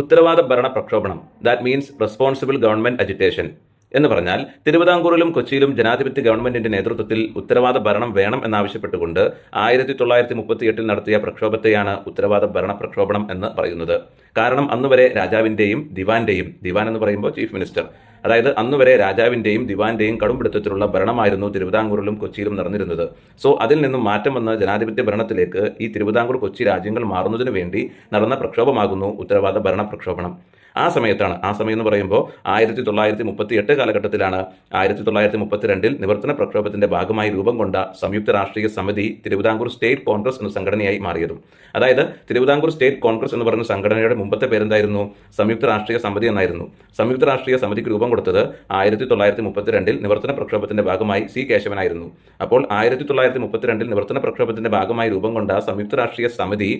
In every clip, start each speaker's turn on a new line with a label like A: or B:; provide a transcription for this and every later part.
A: ഉത്തരവാദ ഭരണ പ്രക്ഷോഭണം. That means responsible government agitation എന്ന് പറഞ്ഞാൽ തിരുവിതാംകൂറിലും കൊച്ചിയിലും ജനാധിപത്യ ഗവൺമെന്റിന്റെ നേതൃത്വത്തിൽ ഉത്തരവാദ ഭരണം വേണം എന്നാവശ്യപ്പെട്ടുകൊണ്ട് ആയിരത്തി തൊള്ളായിരത്തി മുപ്പത്തിയെട്ടിൽ നടത്തിയ പ്രക്ഷോഭത്തെയാണ് ഉത്തരവാദ ഭരണ പ്രക്ഷോഭണം എന്ന് പറയുന്നത്. കാരണം അന്നുവരെ രാജാവിന്റെയും ദിവാന്റെയും ദിവാൻ എന്ന് പറയുമ്പോൾ ചീഫ് മിനിസ്റ്റർ അതായത് അന്നുവരെ രാജാവിന്റെയും ദിവാന്റെയും കടുംപിടുത്തത്തിലുള്ള ഭരണമായിരുന്നു തിരുവിതാംകൂറിലും കൊച്ചിയിലും നടന്നിരുന്നത്. സോ അതിൽ നിന്നും മാറ്റം വന്ന് ജനാധിപത്യ ഭരണത്തിലേക്ക് ഈ തിരുവിതാംകൂർ കൊച്ചി രാജ്യങ്ങൾ മാറുന്നതിനു വേണ്ടി നടന്ന പ്രക്ഷോഭമാകുന്നു ഉത്തരവാദ ഭരണ പ്രക്ഷോഭണം. ആ സമയത്താണ്. ആ സമയം എന്ന് പറയുമ്പോൾ ആയിരത്തി തൊള്ളായിരത്തി മുപ്പത്തി എട്ട് കാലഘട്ടത്തിലാണ് ആയിരത്തി തൊള്ളായിരത്തി മുപ്പത്തിരണ്ടിൽ നിവർത്തന പ്രക്ഷോഭത്തിന്റെ ഭാഗമായി രൂപം കൊണ്ട സംയുക്ത രാഷ്ട്രീയ സമിതി തിരുവിതാംകൂർ സ്റ്റേറ്റ് കോൺഗ്രസ് എന്ന സംഘടനയായി മാറിയതും. അതായത് തിരുവിതാംകൂർ സ്റ്റേറ്റ് കോൺഗ്രസ് എന്ന് പറയുന്ന സംഘടനയുടെ മുമ്പത്തെ പേരെന്തായിരുന്നു? സംയുക്ത രാഷ്ട്രീയ സമിതി എന്നായിരുന്നു. സംയുക്ത രാഷ്ട്രീയ സമിതിക്ക് രൂപം കൊടുത്തത് ആയിരത്തി തൊള്ളായിരത്തി മുപ്പത്തിരണ്ടിൽ നിവർത്തന പ്രക്ഷോഭത്തിന്റെ ഭാഗമായി സി കേശവനായിരുന്നു. അപ്പോൾ ആയിരത്തി തൊള്ളായിരത്തി മുപ്പത്തിരണ്ടിൽ നിവർത്തന പ്രക്ഷോഭത്തിന്റെ ഭാഗമായി രൂപം കൊണ്ട സംയുക്ത രാഷ്ട്രീയ സമിതി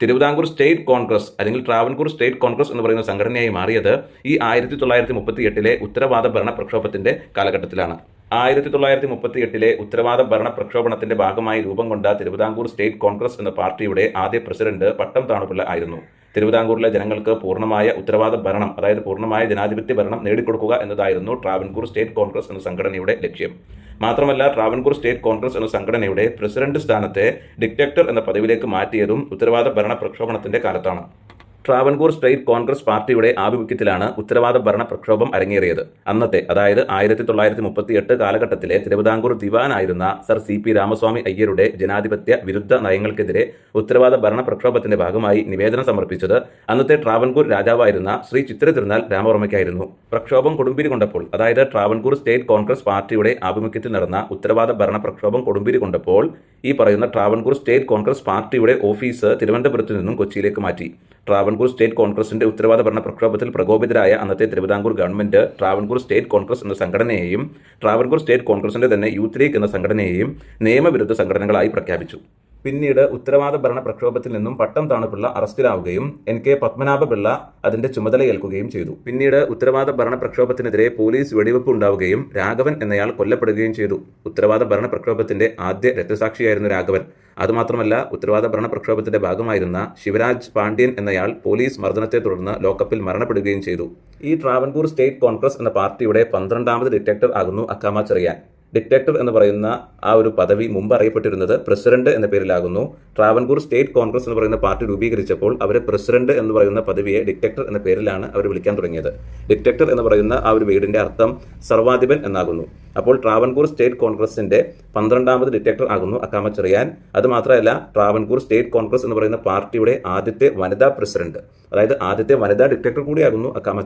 A: തിരുവിതാംകൂർ സ്റ്റേറ്റ് കോൺഗ്രസ് അല്ലെങ്കിൽ ട്രാവൻകൂർ സ്റ്റേറ്റ് കോൺഗ്രസ് എന്ന് പറയുന്ന സംഘടനയായി മാറിയത് ഈ ആയിരത്തി തൊള്ളായിരത്തി മുപ്പത്തി എട്ടിലെ ഉത്തരവാദ ഭരണ പ്രക്ഷോഭത്തിന്റെ കാലഘട്ടത്തിലാണ്. ആയിരത്തി തൊള്ളായിരത്തി മുപ്പത്തി എട്ടിലെ ഉത്തരവാദ ഭരണ പ്രക്ഷോഭണത്തിന്റെ ഭാഗമായി രൂപം കൊണ്ട തിരുവിതാംകൂർ സ്റ്റേറ്റ് കോൺഗ്രസ് എന്ന പാർട്ടിയുടെ ആദ്യ പ്രസിഡന്റ് പട്ടം താണുപിള്ള ആയിരുന്നു. തിരുവിതാംകൂറിലെ ജനങ്ങൾക്ക് പൂർണമായ ഉത്തരവാദ ഭരണം അതായത് പൂർണമായ ജനാധിപത്യ ഭരണം നേടിക്കൊടുക്കുക എന്നതായിരുന്നു ട്രാവൻകൂർ സ്റ്റേറ്റ് കോൺഗ്രസ് എന്ന സംഘടനയുടെ ലക്ഷ്യം. മാത്രമല്ല ട്രാവൻകൂർ സ്റ്റേറ്റ് കോൺഗ്രസ് എന്ന സംഘടനയുടെ പ്രസിഡന്റ് സ്ഥാനത്തെ ഡിക്റ്റക്ടർ എന്ന പദവിയിലേക്ക് മാറ്റിയതും ഉത്തരവാദ ഭരണ പ്രക്ഷോഭണത്തിന്റെ കാലത്താണ്. ട്രാവൻകൂർ സ്റ്റേറ്റ് കോൺഗ്രസ് പാർട്ടിയുടെ ആഭിമുഖ്യത്തിലാണ് ഉത്തരവാദ ഭരണ പ്രക്ഷോഭം അരങ്ങേറിയത്. അന്നത്തെ അതായത് ആയിരത്തി തൊള്ളായിരത്തി മുപ്പത്തി എട്ട് കാലഘട്ടത്തിലെ തിരുവിതാംകൂർ ദിവാനായിരുന്ന സർ സി പി രാമസ്വാമി അയ്യരുടെ ജനാധിപത്യ വിരുദ്ധ നയങ്ങൾക്കെതിരെ ഉത്തരവാദ ഭരണ പ്രക്ഷോഭത്തിന്റെ ഭാഗമായി നിവേദനം സമർപ്പിച്ചത് അന്നത്തെ ട്രാവൻകൂർ രാജാവായിരുന്ന ശ്രീ ചിത്ര തിരുനാൾ രാമവർമ്മയ്ക്കായിരുന്നു. പ്രക്ഷോഭം കൊടുമ്പിരി കൊണ്ടപ്പോൾ അതായത് ട്രാവൻകൂർ സ്റ്റേറ്റ് കോൺഗ്രസ് പാർട്ടിയുടെ ആഭിമുഖ്യത്തിൽ നടന്ന ഉത്തരവാദ ഭരണ പ്രക്ഷോഭം കൊടുമ്പിരി കൊണ്ടപ്പോൾ ഈ പറയുന്ന ട്രാവൻകൂർ സ്റ്റേറ്റ് കോൺഗ്രസ് പാർട്ടിയുടെ ഓഫീസ് തിരുവനന്തപുരത്ത് നിന്നും കൊച്ചിയിലേക്ക് മാറ്റി. ട്രാവൻകൂർ സ്റ്റേറ്റ് കോൺഗ്രസിന്റെ ഉത്തരവാദ ഭരണ പ്രക്ഷോഭത്തിൽ പ്രകോപിതരായ അന്നത്തെ തിരുവിതാംകൂർ ഗവൺമെന്റ് ട്രാവൻകൂർ സ്റ്റേറ്റ് കോൺഗ്രസ് എന്ന സംഘടനയെയും ട്രാവൻകൂർ സ്റ്റേറ്റ് കോൺഗ്രസിന്റെ തന്നെ യൂത്ത് ലീഗ് എന്ന സംഘടനയെയും നിയമവിരുദ്ധ സംഘടനകളായി പ്രഖ്യാപിച്ചു. പിന്നീട് ഉത്തരവാദ ഭരണ പ്രക്ഷോഭത്തിൽ നിന്നും പട്ടം താണുപിള്ള അറസ്റ്റിലാവുകയും എൻ കെ പത്മനാഭപിള്ള അതിന്റെ ചുമതലയേൽക്കുകയും ചെയ്തു. പിന്നീട് ഉത്തരവാദ ഭരണ പ്രക്ഷോഭത്തിനെതിരെ പോലീസ് വെടിവെപ്പ് ഉണ്ടാവുകയും രാഘവൻ എന്നയാൾ കൊല്ലപ്പെടുകയും ചെയ്തു. ഉത്തരവാദ ഭരണ പ്രക്ഷോഭത്തിന്റെ ആദ്യ രക്തസാക്ഷിയായിരുന്നു രാഘവൻ. അതുമാത്രമല്ല ഉത്തരവാദ ഭരണ പ്രക്ഷോഭത്തിന്റെ ഭാഗമായിരുന്ന ശിവരാജ് പാണ്ഡ്യൻ എന്നയാൾ പോലീസ് മർദ്ദനത്തെ തുടർന്ന് ലോക്കപ്പിൽ മരണപ്പെടുകയും ചെയ്തു. ഈ ട്രാവൻകൂർ സ്റ്റേറ്റ് കോൺഗ്രസ് എന്ന പാർട്ടിയുടെ പന്ത്രണ്ടാമത് ഡിറ്റക്ടർ ആകുന്നു അക്കാമ ചെറിയാൻ. ഡിക്റ്റേറ്റർ എന്ന് പറയുന്ന ആ ഒരു പദവി മുമ്പ് അറിയപ്പെട്ടിരുന്നത് പ്രസിഡന്റ് എന്ന പേരിലാകുന്നു. ട്രാവൻകൂർ സ്റ്റേറ്റ് കോൺഗ്രസ് എന്ന് പറയുന്ന പാർട്ടി രൂപീകരിച്ചപ്പോൾ അവരെ പ്രസിഡന്റ് എന്ന് പറയുന്ന പദവിയെ ഡിക്റ്റേറ്റർ എന്ന പേരിലാണ് അവർ വിളിക്കാൻ തുടങ്ങിയത്. ഡിക്റ്റേറ്റർ എന്ന് പറയുന്ന ആ ഒരു വീടിന്റെ അർത്ഥം സർവാധിപൻ എന്നാകുന്നു. അപ്പോൾ ട്രാവൻകൂർ സ്റ്റേറ്റ് കോൺഗ്രസിന്റെ പന്ത്രണ്ടാമത് ഡിറ്റക്ടർ ആകുന്നു അക്കാമ ചെറിയാൻ അത് മാത്രമല്ല ട്രാവൻകൂർ സ്റ്റേറ്റ് കോൺഗ്രസ് എന്ന് പറയുന്ന പാർട്ടിയുടെ ആദ്യത്തെ വനിതാ പ്രസിഡന്റ് അതായത് ആദ്യത്തെ വനിതാ ഡിറ്റക്ടർ കൂടിയാകുന്നു അക്കാമ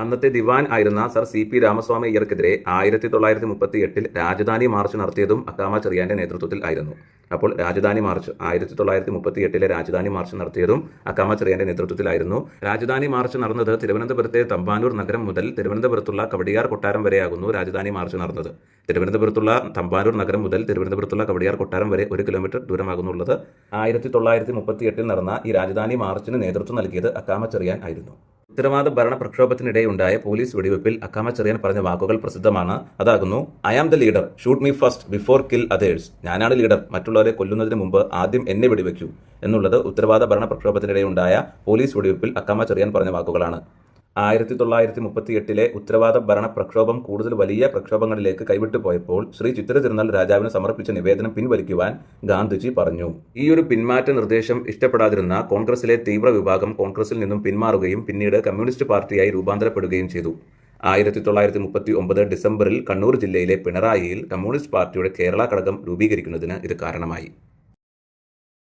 A: അന്നത്തെ ദിവാൻ ആയിരുന്ന സർ സി പി രാമസ്വാമി അയ്യർക്കെതിരെ ആയിരത്തി തൊള്ളായിരത്തി മുപ്പത്തി എട്ടിൽ രാജധാനി മാർച്ച് നടത്തിയതും അക്കാമ ചെറിയാന്റെ നേതൃത്വത്തിൽ ആയിരുന്നു. അപ്പോൾ രാജധാനി മാർച്ച് ആയിരത്തി തൊള്ളായിരത്തി മുപ്പത്തി എട്ടിലെ രാജധാനി മാർച്ച് നടത്തിയതും അക്കാമ ചെറിയാന്റെ നേതൃത്വത്തിലായിരുന്നു. രാജധാനി മാർച്ച് നടന്നത് തിരുവനന്തപുരത്തെ തമ്പാനൂർ നഗരം മുതൽ തിരുവനന്തപുരത്തുള്ള കവടിയാർ കൊട്ടാരം വരെയാകുന്നു രാജധാനി മാർച്ച് നടന്നത്. തിരുവനന്തപുരത്തുള്ള തമ്പാനൂർ നഗരം മുതൽ തിരുവനന്തപുരത്തുള്ള കവടിയാർ കൊട്ടാരം വരെ ഒരു കിലോമീറ്റർ ദൂരമാകുന്നുള്ളത്. ആയിരത്തി തൊള്ളായിരത്തി മുപ്പത്തി എട്ടിൽ നടന്ന ഈ രാജധാനി മാർച്ചിന് നേതൃത്വം നൽകിയത് അക്കാമ ചെറിയാൻ ആയിരുന്നു. ഉത്തരവാദ ഭരണ പ്രക്ഷോഭത്തിനിടെയുണ്ടായ പോലീസ് വെടിവെപ്പിൽ അക്കാമ ചെറിയാൻ പറഞ്ഞ വാക്കുകൾ പ്രസിദ്ധമാണ്. അതാകുന്നു I am the leader shoot me first before kill others ഞാനാണ് ലീഡർ മറ്റുള്ളവരെ കൊല്ലുന്നതിന് മുമ്പ് ആദ്യം എന്നെ വെടിവെക്കൂ. എന്നുള്ളത് ഉത്തരവാദ ഭരണ പ്രക്ഷോഭത്തിനിടെയുണ്ടായ പോലീസ് വെടിവെപ്പിൽ അക്കാമ ചെറിയാൻ പറഞ്ഞ വാക്കുകളാണ്. ആയിരത്തി തൊള്ളായിരത്തി മുപ്പത്തി എട്ടിലെ ഉത്തരവാദ ഭരണ പ്രക്ഷോഭം കൂടുതൽ വലിയ പ്രക്ഷോഭങ്ങളിലേക്ക് കൈവിട്ടു പോയപ്പോൾ ശ്രീ ചിത്ര തിരുനാൾ രാജാവിന് സമർപ്പിച്ച നിവേദനം പിൻവലിക്കുവാൻ ഗാന്ധിജി പറഞ്ഞു. ഈ ഒരു പിന്മാറ്റ നിർദ്ദേശം ഇഷ്ടപ്പെടാതിരുന്ന കോൺഗ്രസിലെ തീവ്ര വിഭാഗം കോൺഗ്രസിൽ നിന്നും പിന്മാറുകയും പിന്നീട് കമ്മ്യൂണിസ്റ്റ് പാർട്ടിയായി രൂപാന്തരപ്പെടുകയും ചെയ്തു. ആയിരത്തി തൊള്ളായിരത്തി മുപ്പത്തി ഒമ്പത് ഡിസംബറിൽ കണ്ണൂർ ജില്ലയിലെ പിണറായിയിൽ കമ്മ്യൂണിസ്റ്റ് പാർട്ടിയുടെ കേരള ഘടകം രൂപീകരിക്കുന്നതിന് ഇത് കാരണമായി.